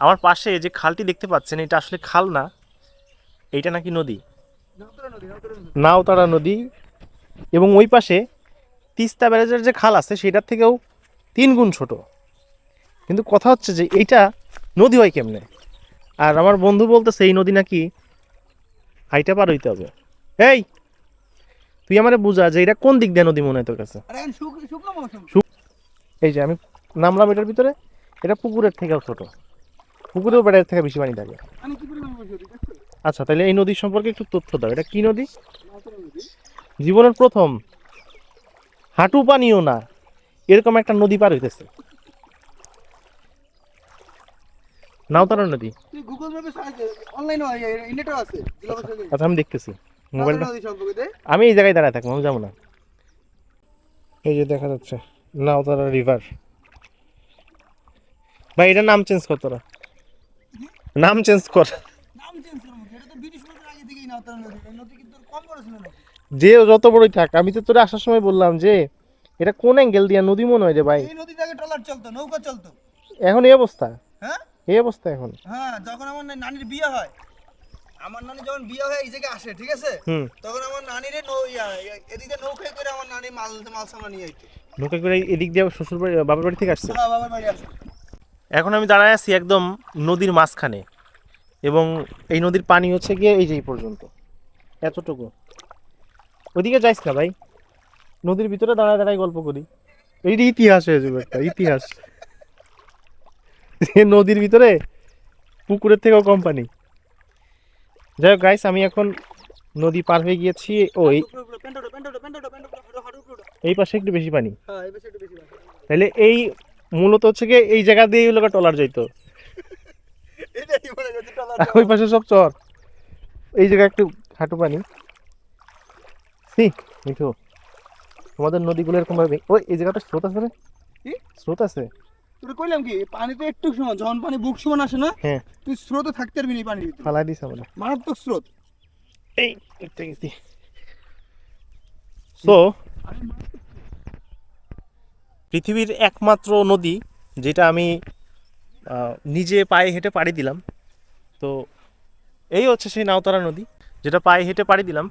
আমার পাশে যে খালটি দেখতে পাচ্ছেন এটা আসলে খাল না এইটা নাকি নদী? নাওতাড়া নদী। এবং ওই পাশে তিস্তা ব্যারেজের যে খাল আছে সেটার থেকেও তিন গুণ ছোট। কিন্তু কথা হচ্ছে যে এইটা নদী হয় কেমনে? আর আমার বন্ধু বলতেছে এই নদী নাকি হাইটা পার হইতে হবে। এই তুই আমারে বুঝা যে এটা কোন দিক দিয়ে নদী মনে হয় তোর কাছে? এই যে আমি নামলাম এটার ভিতরে এটা পুকুরের থেকেও ছোট। পুকুরেও বেড়ার থেকে বেশি পানি থাকে আচ্ছা তাহলে এই নদীর সম্পর্কে একটু তথ্য দাও। এটা কি নদী? জীবনের প্রথম হাঁটু পানিও না। এরকম একটা নদী পার হইতেছে। নাওতারা নদী। গুগল ম্যাপে অনলাইনে ইন্টারনেটও আছে আচ্ছা আমি দেখতেছি। মোবাইলটা আমি এই জায়গায় দাঁড়ায় থাকব আমি যাব না। এই যে দেখা যাচ্ছে নাওতারা রিভার ভাই এটা নাম চেঞ্জ কর তোরা। নাম চেঞ্জ কর। নাম চেঞ্জ করব এটা তো ব্রিটিশ বছর আগে থেকেই নাওতলা নদী নদী কিন্তু কম বড় ছিল নাকি যে যত বড়ই থাক আমি তো তোরা আসার সময় বললাম যে এটা কোন অ্যাঙ্গেল দিয়া নদী মনে হয় রে ভাই। এই আগে ট্রলার চলতো নৌকা চলতো। এখন এই অবস্থা? হ্যাঁ? এই অবস্থা এখন? হ্যাঁ যখন আমার নানির বিয়ে হয় আমার নানি যখন বিয়ে হয় এই জায়গায় আসে ঠিক আছে? তখন আমার নানির এদিকে নৌকায় করে আমার নানি মাল মাল সামলা নিয়ে আইতো। নৌকা করে এদিক দিয়ে শ্বশুর বাড়ি বাবার বাড়ি থেকে আসছে? হ্যাঁ বাবার বাড়ি আসে। এখন আমি দাঁড়ায় আছি একদম নদীর মাঝখানে এবং এই নদীর পানি হচ্ছে গিয়ে এই যে এই পর্যন্ত এতটুকু ওইদিকে যাইস না ভাই নদীর ভিতরে দাঁড়ায় দাঁড়ায় গল্প করি এইটা ইতিহাস হয়ে যাবে একটা ইতিহাস নদীর ভিতরে পুকুরের থেকেও কম পানি যাই হোক গাইস আমি এখন নদী পার হয়ে গিয়েছি ও এই পাশে একটু বেশি পানি হ্যাঁ এই পাশে একটু বেশি বাসে। তাহলে এই মূলত হচ্ছে কি এই জায়গা দিয়ে লোক টলার যাইতো। ওই পাশে সব চর। এই জায়গায় একটু হাঁটু পানি। সি মিঠু তোমাদের নদীগুলো এরকম ভাবে ওই এই জায়গাটা স্রোত আছে রে। কি? স্রোত আছে। তোর কইলাম কি পানিতে একটু সময় যখন পানি বুক সমান আসে না হ্যাঁ। তুই স্রোতে থাকতে পারবি না পানির ভিতরে। ফালাই দিস আমরা মারাত্মক স্রোত। এই একটা গেছি। সো পৃথিবীর একমাত্র নদী, যেটা আমি নিজে পায়ে হেঁটে পাড়ি দিলাম। তো এই হচ্ছে সেই নাওতারা নদী, যেটা পায়ে হেঁটে পাড়ি দিলাম।